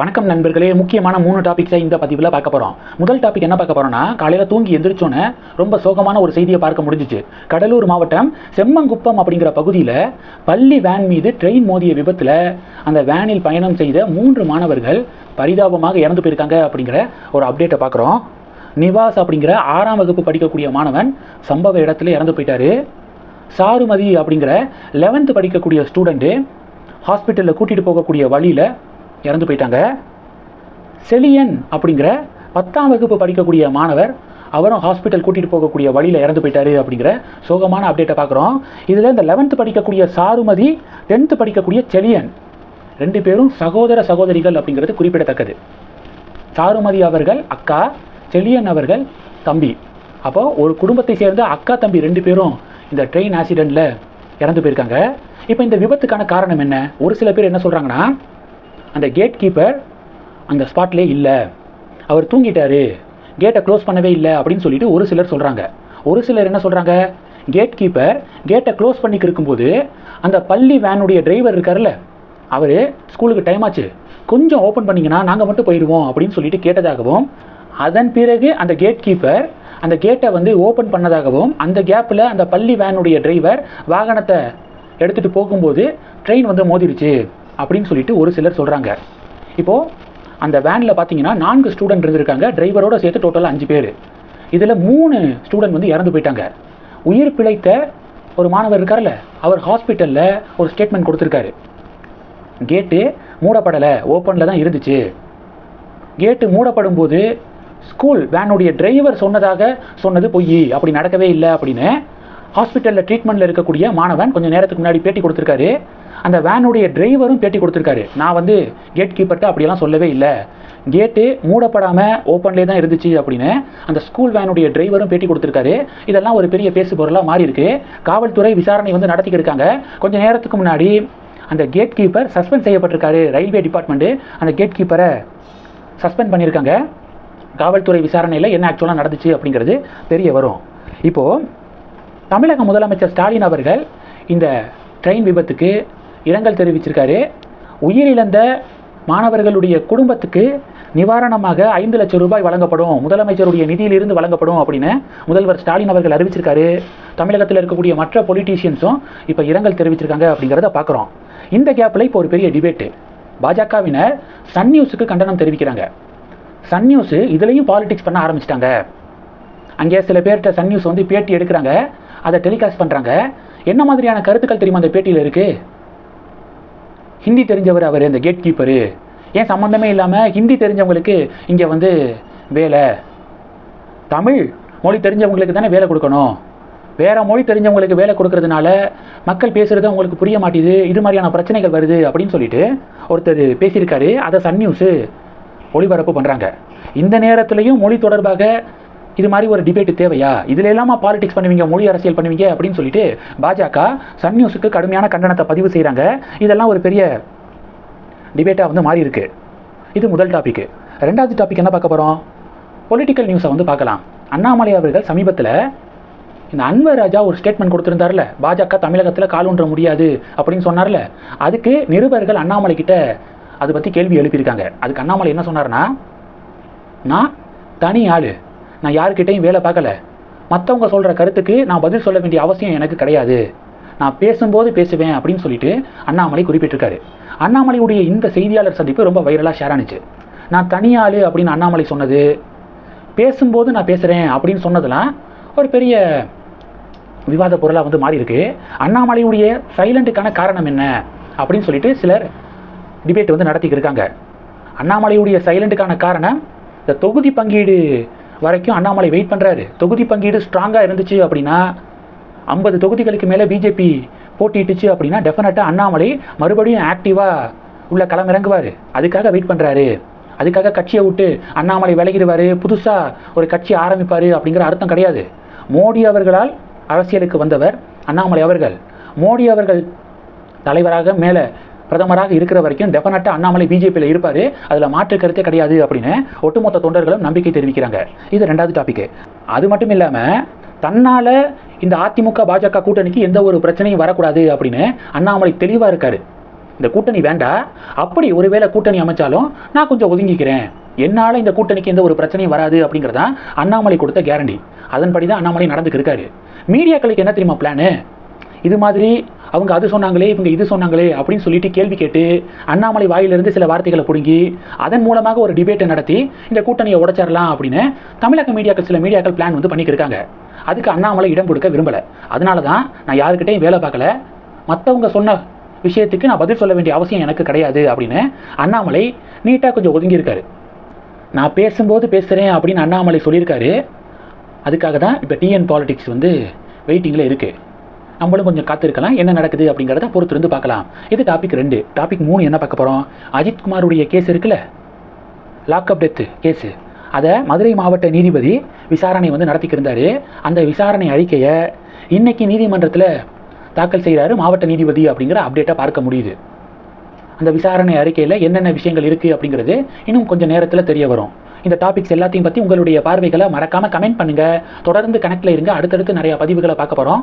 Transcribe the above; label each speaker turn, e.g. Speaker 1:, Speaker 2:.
Speaker 1: வணக்கம் நண்பர்களே முக்கியமான மூணு டாபிக்ஸை இந்த பதிவில் பார்க்க போகிறோம் முதல் டாபிக் என்ன பார்க்க போகிறோம்னா காலையில் தூங்கி எந்திரிச்சோன்னே ரொம்ப சோகமான ஒரு செய்தியை பார்க்க முடிஞ்சிச்சு. கடலூர் மாவட்டம் செம்மங்குப்பம் அப்படிங்கிற பகுதியில் பள்ளி வேன் மீது ட்ரெயின் மோதிய விபத்தில் அந்த வேனில் பயணம் செய்த மூன்று மாணவர்கள் பரிதாபமாக இறந்து போயிருக்காங்க அப்படிங்கிற ஒரு அப்டேட்டை பார்க்குறோம். நிவாஸ் அப்படிங்கிற ஆறாம் வகுப்பு படிக்கக்கூடிய மாணவன் சம்பவ இடத்துல இறந்து போயிட்டாரு. சாருமதி அப்படிங்கிற லெவன்த்து படிக்கக்கூடிய ஸ்டூடெண்ட்டு ஹாஸ்பிட்டலில் கூட்டிகிட்டு போகக்கூடிய வழியில் இறந்து போயிட்டாங்க. செலியன் அப்படிங்கிற பத்தாம் வகுப்பு படிக்கக்கூடிய மாணவர் அவரும் ஹாஸ்பிட்டல் கூட்டிகிட்டு போகக்கூடிய வழியில் இறந்து போயிட்டாரு அப்படிங்கிற சோகமான அப்டேட்டை பார்க்குறோம். இதில் இந்த லெவன்த்து படிக்கக்கூடிய சாருமதி டென்த்து படிக்கக்கூடிய செலியன். ரெண்டு பேரும் சகோதர சகோதரிகள் அப்படிங்கிறது குறிப்பிடத்தக்கது. சாருமதி அவர்கள் அக்கா செலியன் அவர்கள் தம்பி. அப்போது ஒரு குடும்பத்தை சேர்ந்த அக்கா தம்பி ரெண்டு பேரும் இந்த ட்ரெயின் ஆக்சிடெண்ட்டில் இறந்து போயிருக்காங்க. இப்போ இந்த விபத்துக்கான காரணம் என்ன? ஒரு சில பேர் என்ன சொல்கிறாங்கன்னா அந்த கேட் கீப்பர் அந்த ஸ்பாட்லேயே இல்லை. அவர் தூங்கிட்டார். கேட்டை க்ளோஸ் பண்ணவே இல்லை அப்படின்னு சொல்லிட்டு ஒரு சிலர் சொல்கிறாங்க ஒரு சிலர் என்ன சொல்கிறாங்க கேட் கீப்பர் கேட்டை க்ளோஸ் பண்ணிக்கு இருக்கும்போது அந்த பள்ளி வேனுடைய டிரைவர் இருக்கார்ல அவர் ஸ்கூலுக்கு டைம் ஆச்சு. கொஞ்சம் ஓப்பன் பண்ணிங்கன்னா நாங்கள் மட்டும் போயிடுவோம் அப்படின்னு சொல்லிட்டு கேட்டதாகவும் அதன் பிறகு அந்த கேட் கீப்பர் அந்த கேட்டை வந்து ஓப்பன் பண்ணதாகவும் அந்த கேப்பில் அந்த பள்ளி வேனுடைய டிரைவர் வாகனத்தை எடுத்துகிட்டு போகும்போது ட்ரெயின் வந்து மோதிருச்சு. அப்படின்னு சொல்லிட்டு ஒரு சிலர் சொல்கிறாங்க இப்போது அந்த வேனில் பார்த்தீங்கன்னா நான்கு ஸ்டூடெண்ட் இருந்திருக்காங்க. டிரைவரோட சேர்த்து டோட்டலாக அஞ்சு பேர். இதில் மூணு ஸ்டூடெண்ட் வந்து இறந்து போயிட்டாங்க. உயிர் பிழைத்த ஒரு மாணவர் இருக்கார்ல அவர் ஹாஸ்பிட்டலில் ஒரு ஸ்டேட்மெண்ட் கொடுத்துருக்காரு. கேட்டு மூடப்படலை ஓப்பனில் தான் இருந்துச்சு. கேட்டு மூடப்படும் போது ஸ்கூல் வேனுடைய டிரைவர் சொன்னதாக சொன்னது பொய் அப்படி நடக்கவே இல்லை அப்படின்னு ஹாஸ்பிட்டலில் ட்ரீட்மெண்ட்டில் இருக்கக்கூடிய மாணவன் கொஞ்சம் நேரத்துக்கு முன்னாடி பேட்டி கொடுத்துருக்காரு. அந்த வேனுடைய டிரைவரும் பேட்டி கொடுத்துருக்காரு. நான் வந்து கேட் கீப்பர்கிட்ட அப்படியெல்லாம் சொல்லவே இல்லை. கேட்டு மூடப்படாமல் ஓப்பன்லேயே தான் இருந்துச்சு அப்படின்னு அந்த ஸ்கூல் வேனுடைய டிரைவரும் பேட்டி கொடுத்துருக்காரு. இதெல்லாம் ஒரு பெரிய பேசு பொருளாக மாறி இருக்கு காவல்துறை விசாரணை வந்து நடத்திக்கிட்டு இருக்காங்க. கொஞ்சம் நேரத்துக்கு முன்னாடி அந்த கேட் கீப்பர் சஸ்பெண்ட் செய்யப்பட்டிருக்காரு. ரயில்வே டிபார்ட்மெண்ட்டு அந்த கேட் கீப்பரை சஸ்பெண்ட் பண்ணியிருக்காங்க. காவல்துறை விசாரணையில் என்ன ஆக்சுவலாக நடந்துச்சு அப்படிங்கிறது தெரிய வரும். இப்போது தமிழக முதலமைச்சர் ஸ்டாலின் அவர்கள் இந்த ட்ரெயின் விபத்துக்கு இரங்கல் தெரிவிச்சிருக்காரு. உயிரிழந்த மாணவர்களுடைய குடும்பத்துக்கு நிவாரணமாக ஐந்து லட்சம் ரூபாய் வழங்கப்படும் முதலமைச்சருடைய நிதியிலிருந்து வழங்கப்படும் அப்படின்னு முதல்வர் ஸ்டாலின் அவர்கள் அறிவிச்சிருக்காரு. தமிழகத்தில் இருக்கக்கூடிய மற்ற பொலிட்டீஷியன்ஸும் இப்போ இரங்கல் தெரிவிச்சிருக்காங்க அப்படிங்கிறத பார்க்குறோம் இந்த கேப்பில் இப்போ ஒரு பெரிய டிபேட்டு பாஜகவினர் சன் நியூஸுக்கு கண்டனம் தெரிவிக்கிறாங்க. சன் நியூஸு இதுலேயும் பாலிடிக்ஸ் பண்ண ஆரம்பிச்சிட்டாங்க. அங்கே சில பேர்கிட்ட சன் நியூஸ் வந்து பேட்டி எடுக்கிறாங்க. அதை டெலிகாஸ்ட் பண்ணுறாங்க என்ன மாதிரியான கருத்துக்கள் தெரியுமா அந்த பேட்டியில் இருக்குது ஹிந்தி தெரிஞ்சவர் அவர் இந்த கேட் கீப்பரு ஏன் சம்மந்தமே இல்லாமல் ஹிந்தி தெரிஞ்சவங்களுக்கு இங்கே வந்து வேலை. தமிழ் மொழி தெரிஞ்சவங்களுக்கு தானே வேலை கொடுக்கணும். வேறு மொழி தெரிஞ்சவங்களுக்கு வேலை கொடுக்கறதுனால மக்கள் பேசுகிறது அவங்களுக்கு புரிய மாட்டேது. இது மாதிரியான பிரச்சனைகள் வருது அப்படின்னு சொல்லிட்டு ஒருத்தர் பேசியிருக்காரு. அதை சன் நியூஸு ஒளிபரப்பு பண்ணுறாங்க இந்த நேரத்துலையும் மொழி தொடர்பாக இது மாதிரி ஒரு டிபேட் தேவையா? இதுல இல்லாம பாலிடிக்ஸ் பண்ணுவீங்க மொழி அரசியல் பண்ணுவீங்க அப்படின்னு சொல்லிட்டு பாஜக சன் நியூஸுக்கு கடுமையான கண்டனத்தை பதிவு செய்கிறாங்க இதெல்லாம் ஒரு பெரிய டிபேட்டாக வந்து மாறி இருக்கு. இது முதல் டாபிக் ரெண்டாவது டாபிக் என்ன பார்க்க போகிறோம் பொலிட்டிக்கல் நியூஸை வந்து பார்க்கலாம். அண்ணாமலை அவர்கள் சமீபத்தில் இந்த அன்வர் ராஜா ஒரு ஸ்டேட்மெண்ட் கொடுத்துருந்தார்ல பாஜக தமிழகத்தில் கால் ஒன்ற முடியாது அப்படின்னு சொன்னார்ல. அதுக்கு நிருபர்கள் அண்ணாமலை கிட்ட அதை பற்றி கேள்வி எழுப்பியிருக்காங்க. அதுக்கு அண்ணாமலை என்ன சொன்னார்னா நான் தனி ஆள். நான் யார்கிட்டையும் வேலை பார்க்கல. மற்றவங்க சொல்கிற கருத்துக்கு நான் பதில் சொல்ல வேண்டிய அவசியம் எனக்கு கிடையாது. நான் பேசும்போது பேசுவேன் அப்படின்னு சொல்லிட்டு அண்ணாமலை குறிப்பிட்டிருக்காரு. அண்ணாமலையுடைய இந்த செய்தியாளர் சந்திப்பு ரொம்ப வைரலாக ஷேர் ஆனிச்சு. நான் தனியாள் அப்படின்னு அண்ணாமலை சொன்னது. பேசும்போது நான் பேசுகிறேன் அப்படின்னு சொன்னதெல்லாம் ஒரு பெரிய விவாத பொருளாக வந்து மாறி இருக்கு. அண்ணாமலையுடைய சைலண்ட்டுக்கான காரணம் என்ன அப்படின்னு சொல்லிட்டு சிலர் டிபேட் வந்து நடத்திக்கிட்டு இருக்காங்க. அண்ணாமலையுடைய சைலண்ட்டுக்கான காரணம் இந்த தொகுதி பங்கீடு வரைக்கும் அண்ணாமலை வெயிட் பண்ணுறாரு தொகுதி பங்கீடு ஸ்ட்ராங்காக இருந்துச்சு அப்படின்னா ஐம்பது தொகுதிகளுக்கு மேலே பிஜேபி போட்டிட்டுச்சு அப்படின்னா டெஃபினட்டாக அண்ணாமலை மறுபடியும் ஆக்டிவாக உள்ள களமிறங்குவார் அதுக்காக வெயிட் பண்ணுறாரு அதுக்காக கட்சியை விட்டு அண்ணாமலை விலகிடுவார். புதுசாக ஒரு கட்சி ஆரம்பிப்பார் அப்படிங்கிற அர்த்தம் கிடையாது. மோடி அவர்களால் அரசியலுக்கு வந்தவர் அண்ணாமலை அவர்கள். மோடி அவர்கள் தலைவராக மேலே பிரதமராக இருக்கிற வரைக்கும் டெஃபினட்டாக அண்ணாமலை பிஜேபியில் இருப்பார். அதில் மாற்று கருத்தே கிடையாது அப்படின்னு ஒட்டுமொத்த தொண்டர்களும் நம்பிக்கை தெரிவிக்கிறாங்க. இது ரெண்டாவது டாபிக் அது மட்டும் இல்லாமல் தன்னால் இந்த அதிமுக பாஜக கூட்டணிக்கு எந்த ஒரு பிரச்சனையும் வரக்கூடாது அப்படின்னு அண்ணாமலை தெளிவாக இருக்காரு. இந்த கூட்டணி வேண்டாம் அப்படி ஒருவேளை கூட்டணி அமைச்சாலும் நான் கொஞ்சம் ஒதுங்கிக்கிறேன். என்னால் இந்த கூட்டணிக்கு எந்த ஒரு பிரச்சனையும் வராது அப்படிங்கிறதான் அண்ணாமலை கொடுத்த கேரண்டி அதன்படி தான் அண்ணாமலை நடந்துக்கு இருக்காரு. மீடியாக்களுக்கு என்ன தெரியுமா பிளானு இது மாதிரி அவங்க அது சொன்னாங்களே இவங்க இது சொன்னாங்களே அப்படின்னு சொல்லிட்டு கேள்வி கேட்டு அண்ணாமலை வாயிலிருந்து சில வார்த்தைகளை பிடுங்கி அதன் மூலமாக ஒரு டிபேட்டை நடத்தி இந்த கூட்டணியை உடைச்சிடலாம் அப்படின்னு தமிழக மீடியாக்கள் சில மீடியாக்கள் பிளான் வந்து பண்ணிக்கிருக்காங்க. அதுக்கு அண்ணாமலை இடம் கொடுக்க விரும்பலை. அதனால தான் நான் யாருக்கிட்டையும் வேலை பார்க்கல. மற்றவங்க சொன்ன விஷயத்துக்கு நான் பதில் சொல்ல வேண்டிய அவசியம் எனக்கு கிடையாது அப்படின்னு அண்ணாமலை நீட்டாக கொஞ்சம் ஒதுங்கியிருக்காரு. நான் பேசும்போது பேசுகிறேன் அப்படின்னு அண்ணாமலை சொல்லியிருக்காரு. அதுக்காக தான் இப்போ டிஎன் பாலிடிக்ஸ் வந்து வெயிட்டிங்கில் இருக்குது நம்மளும் கொஞ்சம் காத்திருக்கலாம். என்ன நடக்குது அப்படிங்கிறத பொறுத்திருந்து பார்க்கலாம். இது டாபிக் ரெண்டு. டாபிக் மூணு என்ன பார்க்க போகிறோம் அஜித் குமாருடைய கேஸ் இருக்குல்ல? லாக்அப் டெத்து கேஸு அதை மதுரை மாவட்ட நீதிபதி விசாரணை வந்து நடத்திக்கிருந்தாரு அந்த விசாரணை அறிக்கையை இன்னைக்கு நீதிமன்றத்தில் தாக்கல் செய்கிறாரு மாவட்ட நீதிபதி அப்படிங்கிற அப்டேட்டை பார்க்க முடியுது. அந்த விசாரணை அறிக்கையில் என்னென்ன விஷயங்கள் இருக்குது அப்படிங்கிறது இன்னும் கொஞ்சம் நேரத்தில் தெரிய வரும். இந்த டாபிக்ஸ் எல்லாத்தையும் பற்றி உங்களுடைய பார்வைகளை மறக்காமல் கமெண்ட் பண்ணுங்கள் தொடர்ந்து கணக்கில் இருங்க. அடுத்தடுத்து நிறையா பதிவுகளை பார்க்க போகிறோம்